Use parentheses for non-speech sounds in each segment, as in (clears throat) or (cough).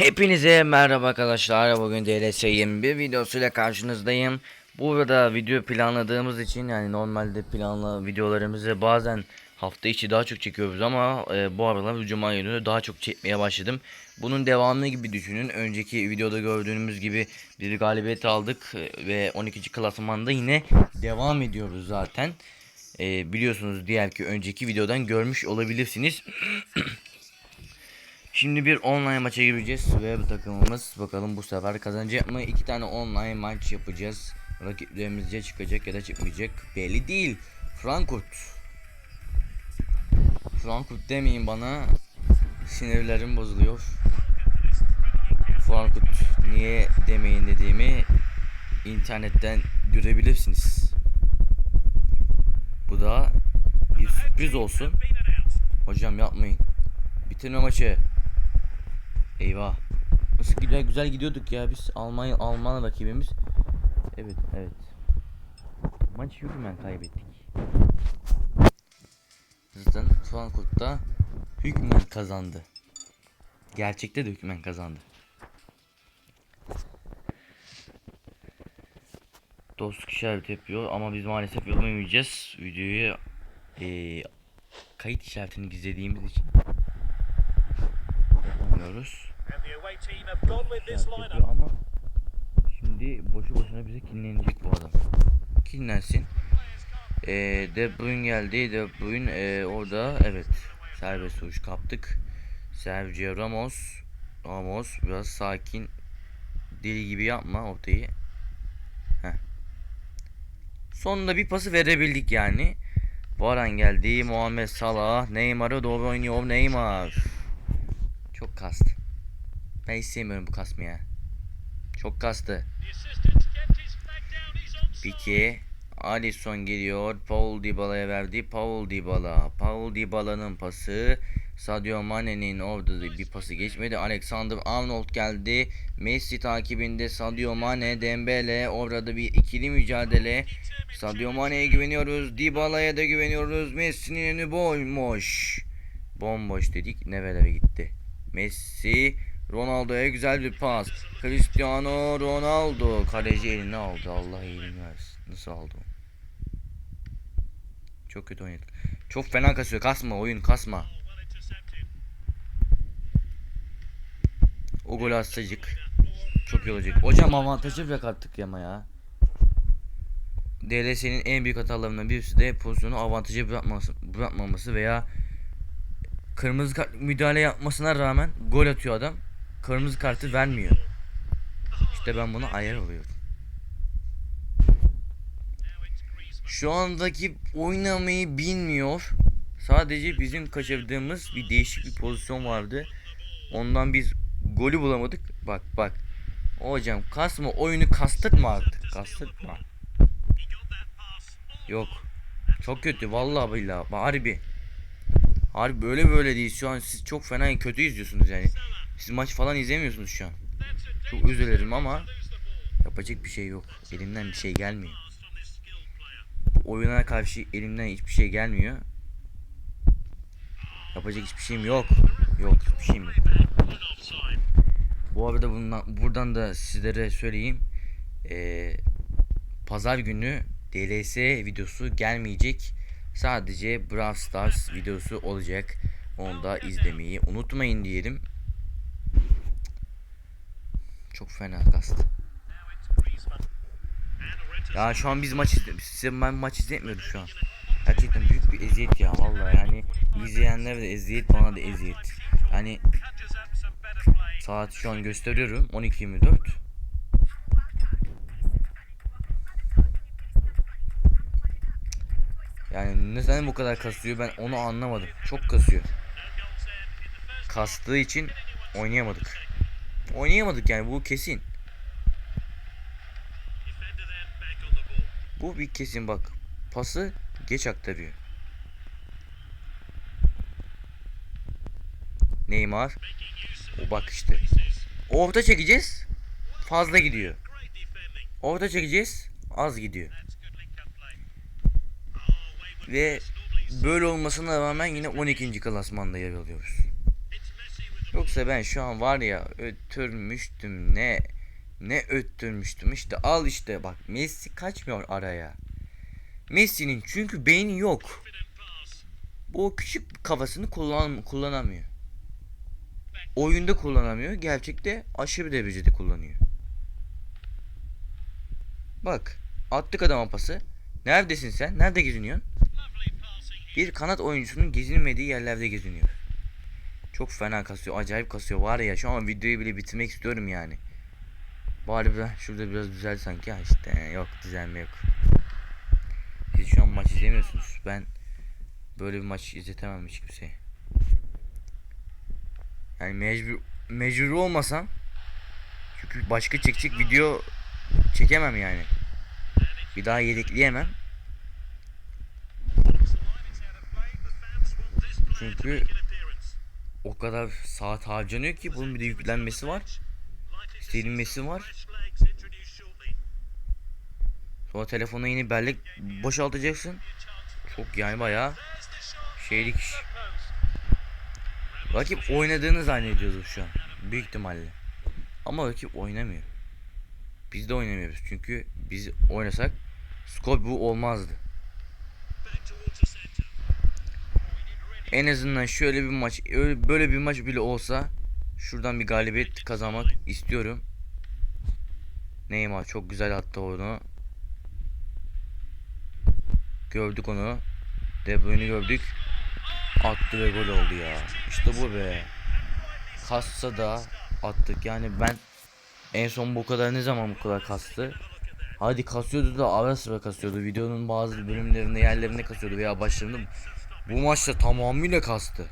Hepinize merhaba arkadaşlar. Bugün DLS 21 videosuyla karşınızdayım. Burada video planladığımız için yani normalde planlı videolarımızı bazen hafta içi daha çok çekiyoruz ama e, bu aralar cuma günü daha çok çekmeye başladım. Bunun devamı gibi düşünün. Önceki videoda gördüğümüz gibi bir galibiyet aldık e, ve 12. klasmanda yine devam ediyoruz zaten. E, biliyorsunuz diğer ki önceki videodan görmüş olabilirsiniz. (clears throat) Şimdi bir online maça gireceğiz ve bu takımımız bakalım bu sefer kazanacak mı? İki tane online maç yapacağız. Rakiplerimiz ya çıkacak ya da çıkmayacak. Belli değil. Frankfurt. Frankfurt demeyin bana. Sinirlerim bozuluyor. Frankfurt niye demeyin dediğimi internetten görebilirsiniz. Bu da bir sürpriz olsun. Hocam yapmayın. Bitirme maçı. Eyvah. Nasıl güzel güzel gidiyorduk ya biz Almanya Alman rakibimiz. Evet evet. Maç hükmen kaybettik. Zaten Frankfurt'ta hükmen kazandı. Gerçekte de hükmen kazandı. Dostluk işareti yapıyor ama biz maalesef yapamayacağız. Videoyu eee kayıt işaretini gizlediğimiz için yapamıyoruz. Yapıyor ama şimdi boşu boşuna bize kinlenecek bu adam. Kinlensin. Ee, De Bruyne geldi. De Bruyne ee, orada evet serbest vuruş kaptık. Sergio Ramos Ramos biraz sakin deli gibi yapma ortayı. Heh. Sonunda bir pası verebildik yani. Varan geldi. Muhammed Salah. Neymar'a doğru oynuyor. Neymar. Çok kastı. Ben hiç sevmiyorum bu kasmayı ya. Çok kastı. Piki. Alisson geliyor. Paul Dybala'ya verdi. Paul Dybala. Paul Dybala'nın pası. Sadio Mane'nin orada da bir pası geçmedi. Alexander Arnold geldi. Messi takibinde Sadio Mane, Dembele. Orada bir ikili mücadele. Sadio Mane'ye güveniyoruz. Dybala'ya da güveniyoruz. Messi'nin önü bomboş. Bomboş dedik. Nerelere gitti? Messi Ronaldo'ya güzel bir pas. Cristiano Ronaldo kaleci eline aldı. Allah iyiliğini versin. Nasıl aldı o? Çok kötü oynadık. Çok fena kasıyor. Kasma oyun kasma. O gol atsacık. Çok iyi olacak. Hocam avantajı bırak artık yama ya. DLS'nin en büyük hatalarından birisi de pozisyonu avantajı bırakmaması, bırakmaması veya kırmızı kart müdahale yapmasına rağmen gol atıyor adam. Kırmızı kartı vermiyor. İşte ben buna ayar oluyorum. Şu andaki oynamayı bilmiyor. Sadece bizim kaçırdığımız bir değişik bir pozisyon vardı. Ondan biz golü bulamadık. Bak bak. Hocam kasma oyunu kastırtma artık. Kastırtma. Yok. Çok kötü vallahi billahi. Harbi. Harbi böyle böyle değil. Şu an siz çok fena kötü izliyorsunuz yani. Siz maç falan izlemiyorsunuz şu an. Çok ama lose the ball. yapacak bir şey yok. Elimden bir şey gelmiyor. Bu oyuna karşı elimden hiçbir şey gelmiyor. Yapacak hiçbir şeyim yok. Yok hiçbir şeyim yok. Bu arada bundan, buradan da sizlere söyleyeyim. Ee, Pazar günü DLS videosu gelmeyecek. Sadece Brawl Stars videosu olacak. Onu da izlemeyi unutmayın diyelim. Çok fena kastı. Ya şu an biz maç izle size ben maç izletmiyorum şu an. Gerçekten büyük bir eziyet ya vallahi yani izleyenler de eziyet bana da eziyet. Yani saat şu an gösteriyorum 12.24. Yani neden bu kadar kasıyor ben onu anlamadım. Çok kasıyor. Kastığı için oynayamadık. Oynayamadık yani bu kesin. Bu bir kesin bak. Pası geç aktarıyor. Neymar. O bak işte. Orta çekeceğiz. Fazla gidiyor. Orta çekeceğiz. Az gidiyor. Ve böyle olmasına rağmen yine 12. klasmanda yer alıyoruz. Yoksa ben şu an var ya öttürmüştüm ne ne öttürmüştüm işte al işte bak Messi kaçmıyor araya. Messi'nin çünkü beyni yok. Bu küçük kafasını kullan kullanamıyor. Oyunda kullanamıyor. Gerçekte aşırı derecede kullanıyor. Bak attık adama pası. Neredesin sen? Nerede geziniyorsun? Bir kanat oyuncusunun gezinmediği yerlerde geziniyor. Çok fena kasıyor. Acayip kasıyor. Var ya şu an videoyu bile bitirmek istiyorum yani. Bari ben şurada biraz düzel sanki. İşte yok düzelme yok. Siz şu an maç izlemiyorsunuz. Ben böyle bir maç izletemem hiç kimseye. Yani mecbur mecbur olmasam çünkü başka çekecek video çekemem yani. Bir daha yedekleyemem. Çünkü o kadar saat harcanıyor ki bunun bir de yüklenmesi var. Silinmesi var. Sonra telefona yeni bellek boşaltacaksın. Çok yani bayağı şeylik iş. Rakip oynadığını zannediyoruz şu an. Büyük ihtimalle. Ama rakip oynamıyor. Biz de oynamıyoruz. Çünkü biz oynasak skor bu olmazdı. En azından şöyle bir maç, öyle böyle bir maç bile olsa şuradan bir galibiyet kazanmak istiyorum. Neymar çok güzel attı onu. Gördük onu. De Bruyne'i gördük. Attı ve gol oldu ya. İşte bu be. Kassa da attık. Yani ben en son bu kadar ne zaman bu kadar kastı? Hadi kasıyordu da ara sıra kasıyordu. Videonun bazı bölümlerinde yerlerinde kasıyordu veya başlarında. Bu maçta tamamıyla kastı.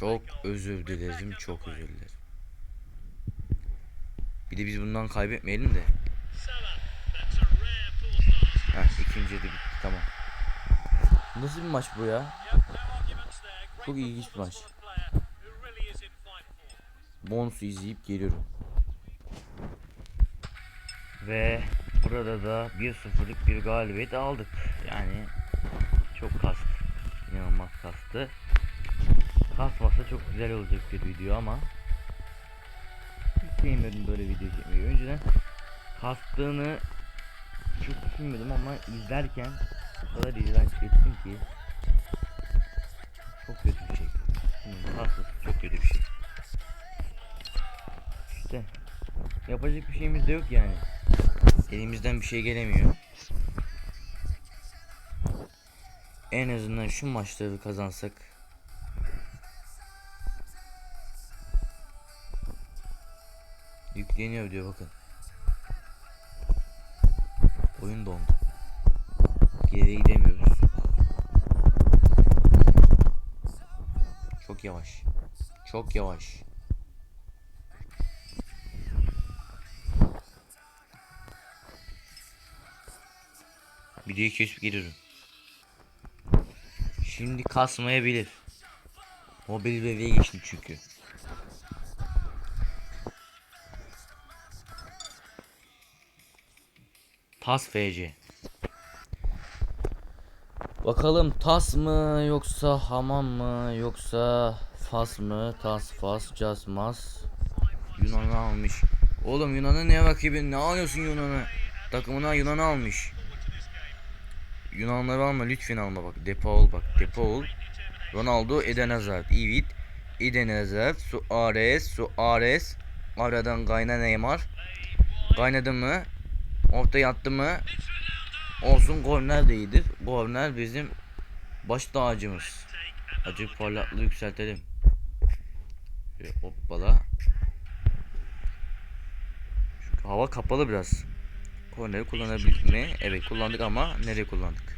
Çok özür dilerim, çok özür dilerim. Bir de biz bundan kaybetmeyelim de. Heh, ikinci de bitti, tamam. Nasıl bir maç bu ya? Çok ilginç bir maç. Bonus'u izleyip geliyorum. Ve burada da 1-0'lık bir galibiyet aldık. Yani çok kastı. İnanılmaz kastı. Kasmasa çok güzel olacak bir video ama hiç böyle video çekmeyi. Önceden kastığını çok düşünmedim ama izlerken o kadar iğrenç ettim ki çok kötü bir şey. Bunun kastası çok kötü bir şey. İşte yapacak bir şeyimiz de yok yani. Elimizden bir şey gelemiyor. En azından şu maçları kazansak Yükleniyor diyor bakın. Oyun dondu. Geriye gidemiyoruz. Çok yavaş. Çok yavaş. Videoyu kesip geliyorum. Şimdi kasmayabilir. Mobil bebeğe geçtim çünkü. Tas FC. Bakalım tas mı yoksa hamam mı yoksa fas mı tas fas cas mas Yunan'ı almış. Oğlum Yunan'ı ne rakibi ne alıyorsun Yunan'ı? Takımına Yunan'ı almış. Yunanları alma lütfen alma bak. Depaul bak. Depaul. Ronaldo Eden Hazard. Evet. Eden Hazard. Suarez. Suarez. Aradan kayna Neymar. Kaynadı mı? Ortaya attı mı? Olsun korner de iyidir. Korner bizim baş tacımız. Acık parlaklığı yükseltelim. Şöyle hoppala. Çünkü hava kapalı biraz. Korneri kullanabildik mi? Evet kullandık ama nereye kullandık?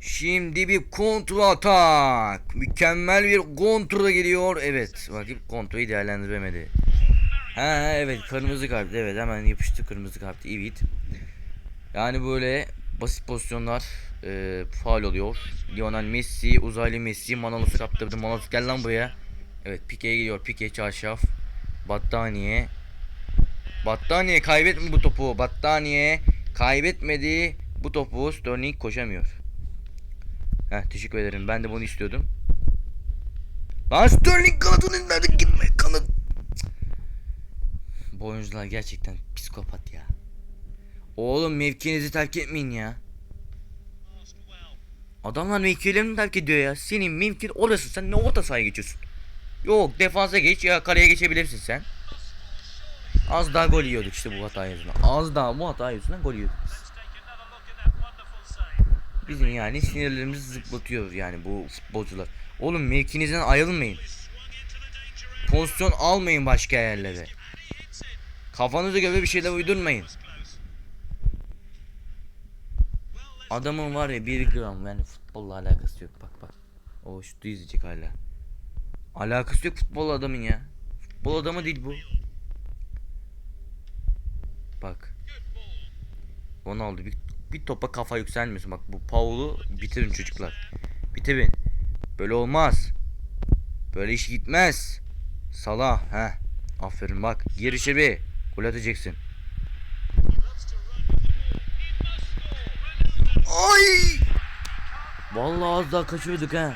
Şimdi bir kontra atak. Mükemmel bir kontra geliyor. Evet rakip kontrayı değerlendiremedi. Ha evet kırmızı kart. Evet hemen yapıştı kırmızı kart. Evet. Yani böyle basit pozisyonlar e, faal oluyor. Lionel Messi, uzaylı Messi, Manolos kaptırdı. Manolos gel lan buraya. Evet Pike'ye geliyor. Pike çarşaf. Battaniye. Battaniye kaybetme bu topu. Battaniye kaybetmedi bu topu. Sterling koşamıyor. Heh, teşekkür ederim. Ben de bunu istiyordum. Lan Sterling kanadının nerede gitme kanat. Bu oyuncular gerçekten psikopat ya. Oğlum mevkinizi terk etmeyin ya. Adamlar mevkilerini terk ediyor ya. Senin mevkin orası. Sen ne orta sahaya geçiyorsun? Yok defansa geç ya kaleye geçebilirsin sen. Az daha gol yiyorduk işte bu hata yüzünden. Az daha bu hata yüzünden gol yiyorduk. Bizim yani sinirlerimizi zıplatıyor yani bu futbolcular. Oğlum mevkinizden ayrılmayın. Pozisyon almayın başka yerlere. Kafanıza göre bir şeyler uydurmayın. Adamın var ya bir gram yani futbolla alakası yok bak bak. O şutu izleyecek hala. Alakası yok futbol adamın ya. Futbol adamı değil bu. Bak. good ball. Ronaldo bir, bir topa kafa yükselmiyorsun. Bak bu Paul'u bitirin çocuklar. Bitirin. Böyle olmaz. Böyle iş gitmez. Salah he. Aferin bak. Gir içeri. Gol atacaksın. Ay! Vallahi az daha kaçırıyorduk ha.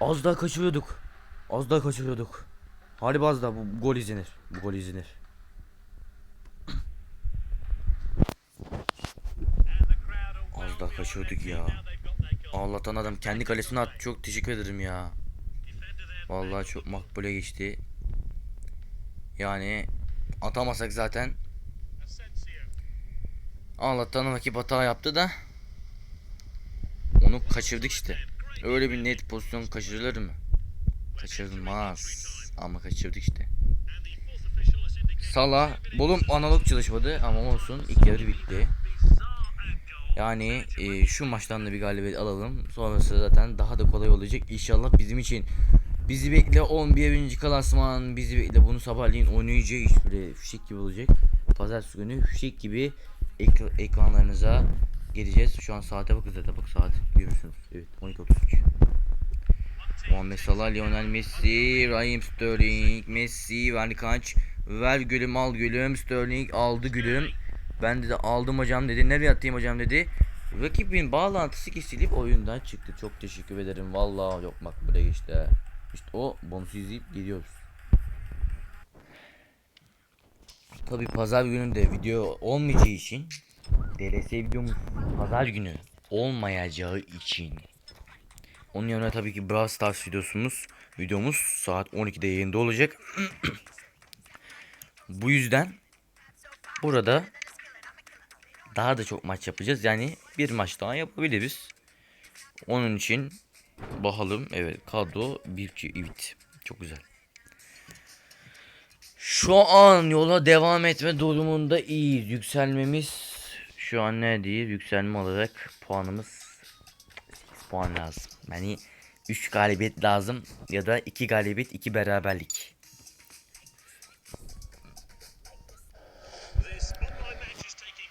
Az daha kaçırıyorduk. Az daha kaçırıyorduk. Harbi az daha bu gol izlenir. Bu gol izlenir. Daha kaçırıyorduk ya. Allah'tan adam kendi kalesine attı. Çok teşekkür ederim ya. Vallahi çok makbule geçti. Yani atamasak zaten. Allah'tan rakip hata yaptı da onu kaçırdık işte. Öyle bir net pozisyon kaçırılır mı? Kaçırılmaz. Ama kaçırdık işte. Salah, bolum analog çalışmadı ama olsun ilk yarı bitti. Yani e, şu maçtan da bir galibiyet alalım. Sonrası zaten daha da kolay olacak. İnşallah bizim için. Bizi bekle 11. klasman. Bizi bekle bunu sabahleyin oynayacağız. Böyle fişek gibi olacak. Pazartesi günü fişek gibi ek- ekranlarınıza geleceğiz. Şu an saate bakın zaten bak saat görürsünüz. Evet 12.33. Muhammed Salah, Lionel Messi, Raheem Sterling, Messi, ver kaç, ver gülüm al gülüm, Sterling aldı gülüm. Ben dedi aldım hocam dedi, nereye atayım hocam dedi. Rakibin bağlantısı kesilip oyundan çıktı. Çok teşekkür ederim. Vallahi yok bak buraya ha. İşte o bonusu izleyip geliyoruz. Tabi pazar gününde video olmayacağı için DLS videomuz pazar günü olmayacağı için onun yanına tabii ki Brawl Stars videosumuz videomuz saat 12'de yayında olacak. (clears throat) Bu yüzden burada daha da çok maç yapacağız. Yani bir maç daha yapabiliriz. Onun için bakalım. Evet kadro 1 evet. Çok güzel. Şu an yola devam etme durumunda iyiyiz. Yükselmemiz şu an neredeyiz? Yükselme olarak puanımız 8 puan lazım. Yani 3 galibiyet lazım ya da 2 galibiyet 2 beraberlik.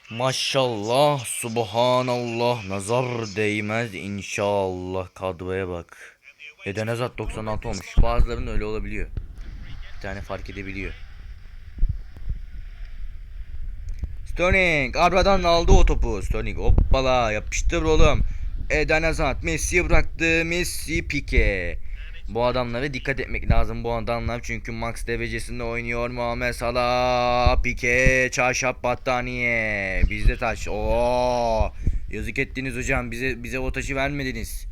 Maşallah, subhanallah, nazar değmez inşallah kadroya bak. Eden Hazard 96 olmuş. Bazılarının öyle olabiliyor. Bir tane fark edebiliyor. Sterling aradan aldı o topu. Sterling hoppala yapıştır oğlum. Eden Hazard Messi bıraktı. Messi pike. Bu adamlara dikkat etmek lazım bu adamlar çünkü max derecesinde oynuyor Muhammed Salah, Pike, çarşaf battaniye, bizde taş. Oo! Yazık ettiniz hocam bize bize o taşı vermediniz.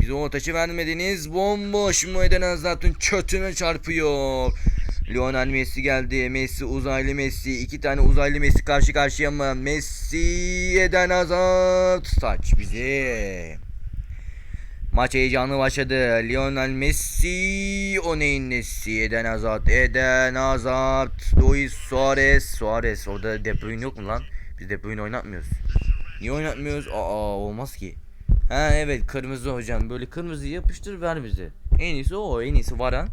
Bize o taşı vermediniz. Bomboş mu Eden Hazard'ın çötüne çarpıyor. Lionel Messi geldi. Messi uzaylı Messi. iki tane uzaylı Messi karşı karşıya mı? Messi Eden Hazard. Saç bizi. Maç heyecanlı başladı. Lionel Messi, o neyin nesi? Eden Hazard, Eden Hazard, Luis Suarez, Suarez. Orada De Bruyne yok mu lan? Biz De Bruyne oynatmıyoruz. Niye oynatmıyoruz? Aa olmaz ki. Ha evet kırmızı hocam. Böyle kırmızı yapıştır ver bize. En iyisi o, en iyisi Varan.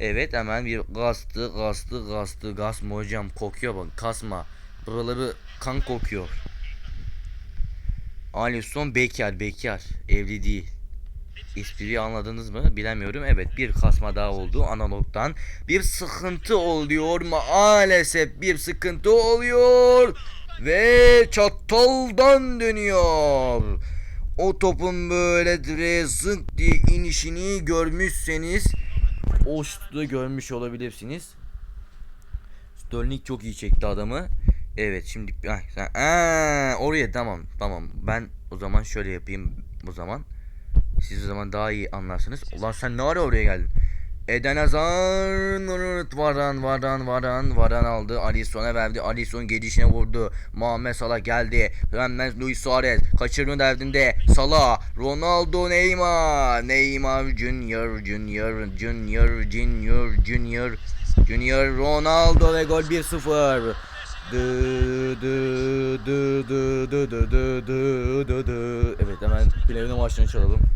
Evet hemen bir gastı, gastı, gastı, gaz mı hocam? Kokuyor bak, kasma. Buraları kan kokuyor. Alisson bekar, bekar. Evli değil. Espriyi anladınız mı bilemiyorum. Evet bir kasma daha oldu analogdan. Bir sıkıntı oluyor maalesef bir sıkıntı oluyor. Ve çataldan dönüyor. o topun böyle direğe diye inişini görmüşseniz o şutu görmüş olabilirsiniz. Sterling çok iyi çekti adamı. Evet şimdi ay, sen, Aa, oraya tamam tamam ben o zaman şöyle yapayım o zaman. Siz o zaman daha iyi anlarsınız. Ulan sen ne ara oraya geldin? Eden Hazar Varan Varan Varan Varan aldı. Alisson'a verdi. Alisson gelişine vurdu. Muhammed Salah geldi. Hemen Luis Suarez kaçırma derdinde. Salah, Ronaldo, Neymar. Neymar Junior Junior Junior Junior Junior Junior Ronaldo ve gol 1-0. Evet hemen Play'in maçını çalalım.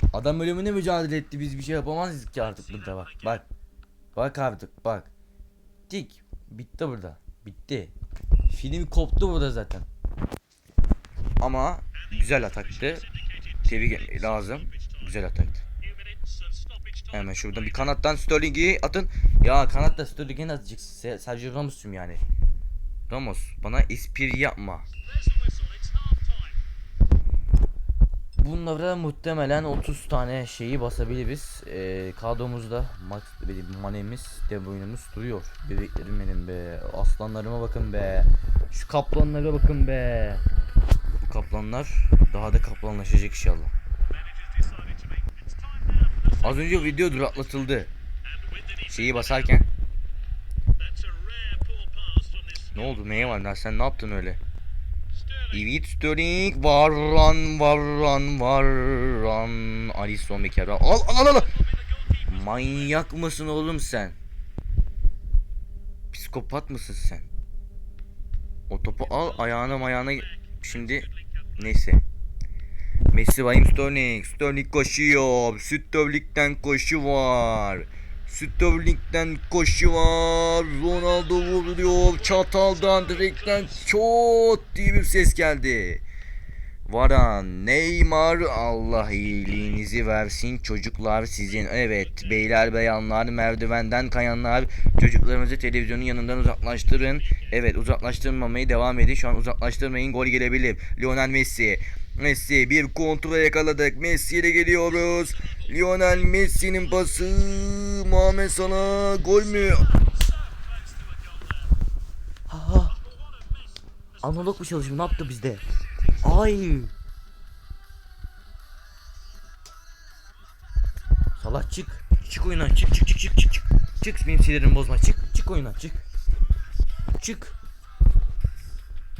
Adam ölümüne mücadele etti. Biz bir şey yapamazdık ki artık burada bak. Bak. Bak artık bak. Dik. Bitti burada. Bitti. Film koptu burada zaten. Ama güzel ataktı. Tebrik lazım. Güzel ataktı. Hemen şuradan bir kanattan Sterling'i atın. Ya kanatta Sterling'i atacaksın? Se- Sergio Ramos'um yani. Ramos bana espri yapma. Bunlara muhtemelen 30 tane şeyi basabiliriz. Ee, kadromuzda Max benim manemiz, De Bruyne'miz duruyor. Bebeklerim benim be. Aslanlarıma bakın be. Şu kaplanlara bakın be. Bu kaplanlar daha da kaplanlaşacak inşallah. Az önce video duraklatıldı. Şeyi basarken. Ne oldu? Neye var? Sen ne yaptın öyle? Evet Sterling Varran Varran Varran. Alisson bir kere. Al al al al. Manyak mısın oğlum sen? Psikopat mısın sen? O topu al ayağına mayağına Şimdi Neyse. Messi Bayım Sterling Sterling koşuyor. Sterling'den koşu var Sterling'den koşu var. Ronaldo vuruyor. Çataldan direkten çok diye bir ses geldi. Varan, Neymar Allah iyiliğinizi versin çocuklar sizin. Evet beyler beyanlar merdivenden kayanlar çocuklarımızı televizyonun yanından uzaklaştırın. Evet uzaklaştırmamaya devam edin. Şu an uzaklaştırmayın gol gelebilir. Lionel Messi. Messi bir kontrol yakaladık. Messi ile geliyoruz. Lionel Messi'nin pası. Muhammed Salah gol mü? Ha. Analog mu çalışıyor? Ne yaptı bizde? Ay. Salah çık. Çık oyundan. Çık çık çık çık çık çık. Çık benim sinirimi bozma. Çık. Çık oyundan. Çık. Çık.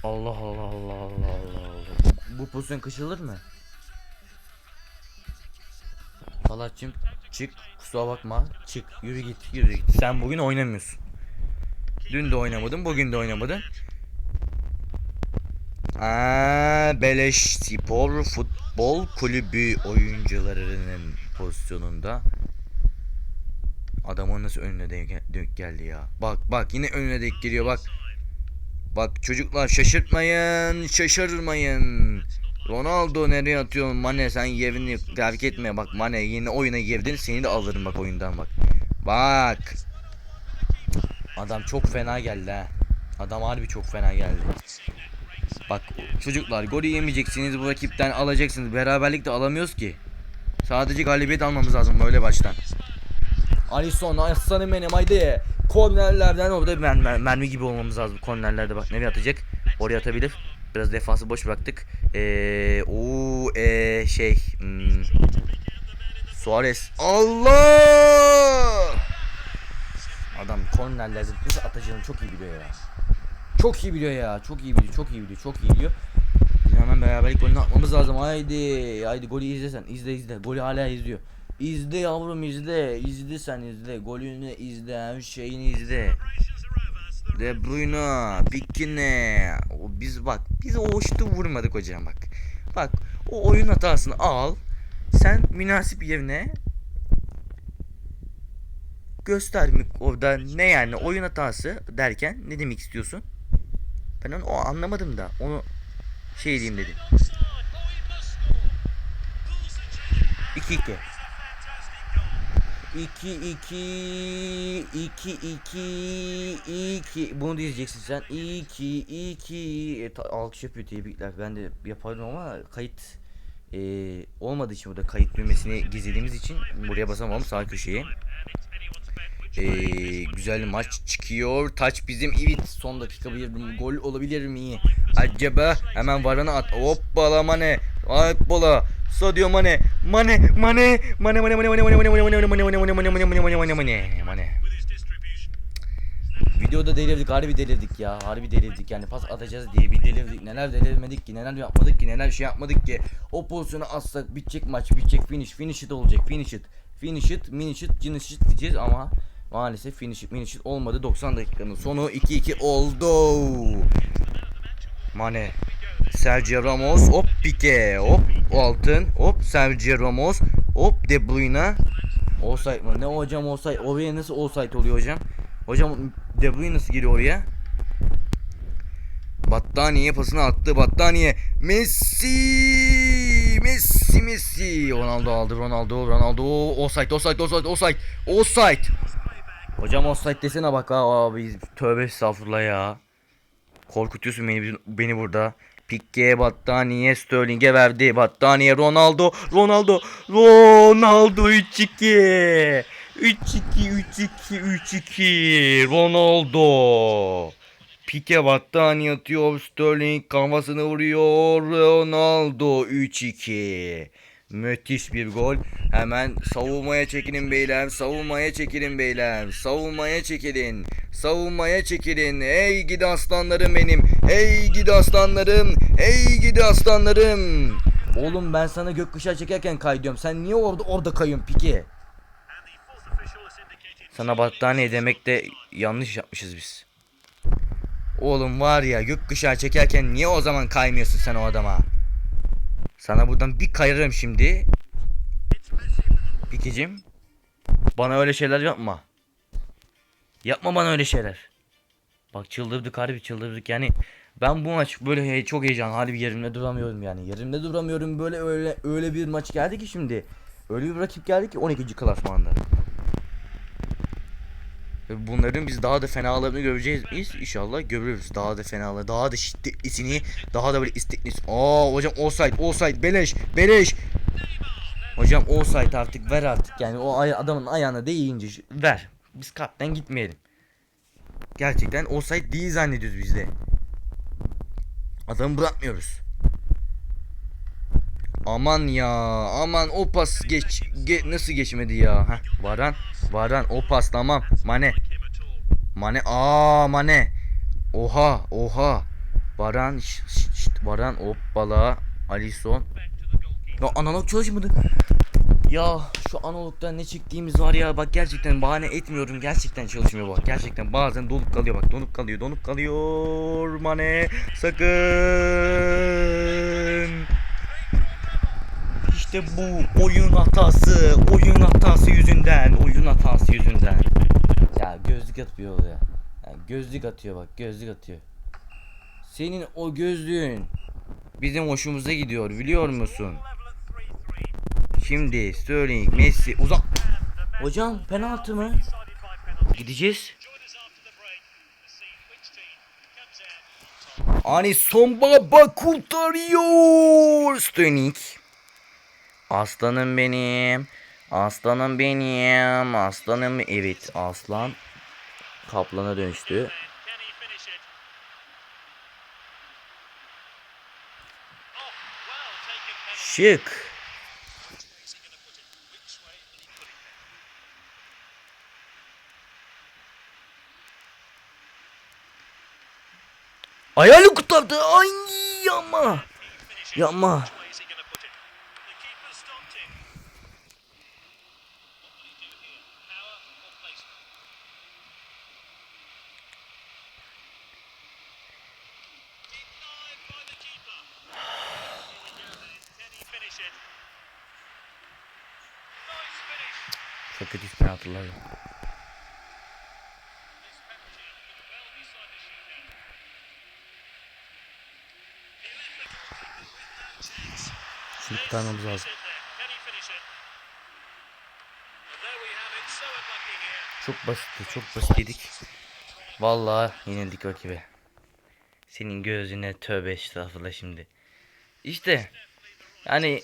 Allah Allah Allah Allah Allah Allah. Bu pozisyon kaçırılır mı? Salahçım çık kusura bakma çık yürü git yürü git. Sen bugün oynamıyorsun. Dün de oynamadın bugün de oynamadın. Aa, Beleş Spor Futbol Kulübü oyuncularının pozisyonunda. Adamın nasıl önüne denk geldi ya? Bak bak yine önüne denk geliyor bak Bak çocuklar şaşırtmayın şaşırmayın. Ronaldo nereye atıyorsun Mane sen yerini terk etme. Bak Mane yine oyuna girdin seni de alırım bak oyundan bak. Bak. Adam çok fena geldi ha. Adam harbi çok fena geldi. Bak çocuklar golü yemeyeceksiniz bu rakipten alacaksınız. Beraberlik de alamıyoruz ki. Sadece galibiyet almamız lazım böyle baştan Alisson aslanım benim haydi. Kornerlerden orada mer mer mermi gibi olmamız lazım kornerlerde. Bak nereye atacak? Oraya atabilir. Biraz defansı boş bıraktık. Eee o ee, şey hmm, Suarez. Allah! Adam kornerlerde nasıl atacağını çok iyi biliyor ya. Çok iyi biliyor ya. Çok iyi biliyor çok iyi biliyor çok iyi biliyor. Hemen beraberlik golünü atmamız lazım. Haydi haydi golü izle sen. İzle izle. Golü hala izliyor İzle yavrum izle. İzle sen izle. Golünü izle. Her şeyini izle. De Bruyne, Pikine. O biz bak biz o hoştu vurmadık hocam bak. Bak o oyun hatasını al. Sen münasip yerine göster mi orada ne yani oyun hatası derken ne demek istiyorsun? Ben onu o anlamadım da onu şey diyeyim dedim. 2-2 2 2 2 2 2 bunu diyeceksin sen. 2 2 e, alkış yapıyor tebrikler. Ben de yapardım ama kayıt e, olmadığı için burada kayıt düğmesini gizlediğimiz için buraya basamam sağ köşeye. E, güzel maç çıkıyor. Taç bizim evet. Son dakika bir gol olabilir mi? Acaba hemen varana at. Hoppala mane. Hoppala. Sadio Mane Mane Mane Mane Mane Mane Mane Mane Mane Mane Mane Mane Mane Mane Mane Mane Mane Mane Mane. Videoda delirdik harbi delirdik ya harbi delirdik yani pas atacağız diye bir delirdik neler delirmedik ki neler yapmadık ki neler şey yapmadık ki o pozisyonu atsak bitecek maç bitecek finish finish it olacak finish it finish it finish it finish it diyeceğiz ama maalesef finish it finish it olmadı 90 dakikanın sonu 2-2 oldu Mane Sergio Ramos hop Pique hop altın hop Sergio Ramos hop De Bruyne Offside mı? Ne hocam offside? Oraya nasıl offside oluyor hocam? Hocam De Bruyne nasıl giriyor oraya? Battaniye pasını attı. Battaniye. Messi! Messi Messi. Ronaldo aldı. Ronaldo. Ronaldo. Offside. Offside. Offside. Offside. Offside. Hocam offside desene bak ha abi. Tövbe estağfurullah ya. Korkutuyorsun beni, beni burada. Pique battaniye Sterling'e verdi. Battaniye Ronaldo. Ronaldo. Ronaldo 3-2. 3-2 3-2 3-2. Ronaldo. Pique battaniye atıyor. Sterling kafasını vuruyor. Ronaldo 3-2. Müthiş bir gol. Hemen savunmaya çekilin beyler. Savunmaya çekilin beyler. Savunmaya çekilin. Savunmaya çekilin. Ey gidi aslanlarım benim. Ey gidi aslanlarım. Ey gidi aslanlarım. Oğlum ben sana gökkuşağı çekerken kaydıyorum. Sen niye orada orada kayıyorsun piki? Sana battaniye demek de yanlış yapmışız biz. Oğlum var ya gökkuşağı çekerken niye o zaman kaymıyorsun sen o adama? Sana buradan bir kayırırım şimdi. Pikicim. Bana öyle şeyler yapma. Yapma bana öyle şeyler. Bak çıldırdık harbi çıldırdık yani. Ben bu maç böyle he- çok heyecan harbi yerimde duramıyorum yani. Yerimde duramıyorum böyle öyle öyle bir maç geldi ki şimdi. Öyle bir rakip geldi ki 12. klasmanda. Bunların biz daha da fenalarını göreceğiz biz inşallah görürüz. Daha da fenalar, daha da şiddetlisini, daha da böyle isteklis. Aa hocam offside, offside, beleş, beleş. Hocam offside artık ver artık yani o ay- adamın ayağına değince ver. Biz kapten gitmeyelim. Gerçekten offside değil zannediyoruz biz de. Adamı bırakmıyoruz. Aman ya, aman o pas geç, ge- nasıl geçmedi ya? Heh, Varan, Varan o pas tamam. Mane. Mane, aa Mane. Oha, oha. Varan, şşt, şşt, Varan, hoppala. Goalkeeper. Ya analog çalışmadı. Ya şu analogda ne çektiğimiz var ya bak gerçekten bahane etmiyorum gerçekten çalışmıyor bak gerçekten bazen donup kalıyor bak donup kalıyor donup kalıyor Mane sakın işte bu oyun hatası, oyun hatası yüzünden, oyun hatası yüzünden. Ya gözlük atıyor ya. ya gözlük atıyor bak, gözlük atıyor. Senin o gözlüğün bizim hoşumuza gidiyor biliyor musun? Şimdi Sterling, Messi uzak. Hocam penaltı mı? Gideceğiz. Ani Somba kurtarıyor Sterling. Aslanım benim. Aslanım benim. Aslanım evet aslan. Kaplana dönüştü. Can he finish it? Oh, well So unlucky here. Çok basitti, çok basit yedik. Vallahi yenildik rakibe. Senin gözüne tövbe estağfurullah şimdi. İşte yani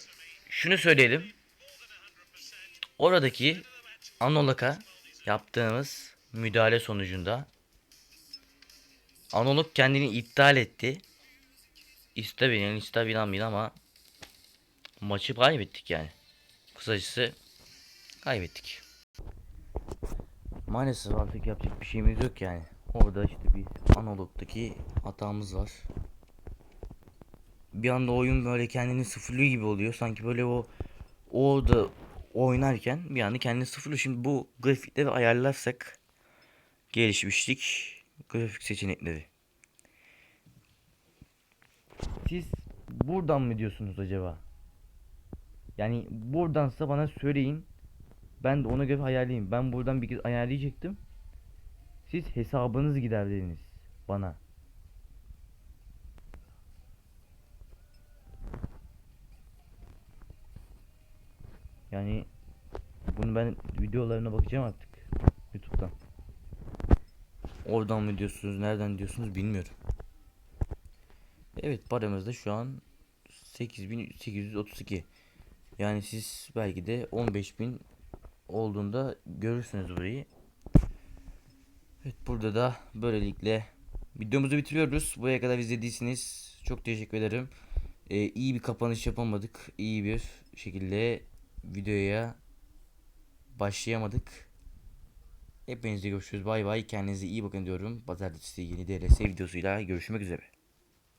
şunu söyleyelim. Oradaki Anolak'a yaptığımız müdahale sonucunda Anolak kendini iptal etti. İste beni, iste bilen ama maçı kaybettik yani. Kısacası kaybettik. Maalesef artık yapacak bir şeyimiz yok yani. Orada işte bir analogdaki hatamız var. Bir anda oyun böyle kendini sıfırlıyor gibi oluyor. Sanki böyle o orada oynarken bir anda kendini sıfırlıyor. Şimdi bu grafikleri ayarlarsak gelişmişlik grafik seçenekleri. Siz buradan mı diyorsunuz acaba? Yani buradansa bana söyleyin. Ben de ona göre ayarlayayım. Ben buradan bir kez ayarlayacaktım. Siz hesabınız gider dediniz bana. Yani bunu ben videolarına bakacağım artık YouTube'dan. Oradan mı diyorsunuz, nereden diyorsunuz bilmiyorum. Evet paramız da şu an 8832. Yani siz belki de 15000 olduğunda görürsünüz burayı. Evet burada da böylelikle videomuzu bitiriyoruz. Buraya kadar izlediyseniz çok teşekkür ederim. Ee, iyi bir kapanış yapamadık. İyi bir şekilde videoya başlayamadık. Hepinize görüşürüz. Bay bay. Kendinize iyi bakın diyorum. Pazartesi yeni DLS videosuyla görüşmek üzere.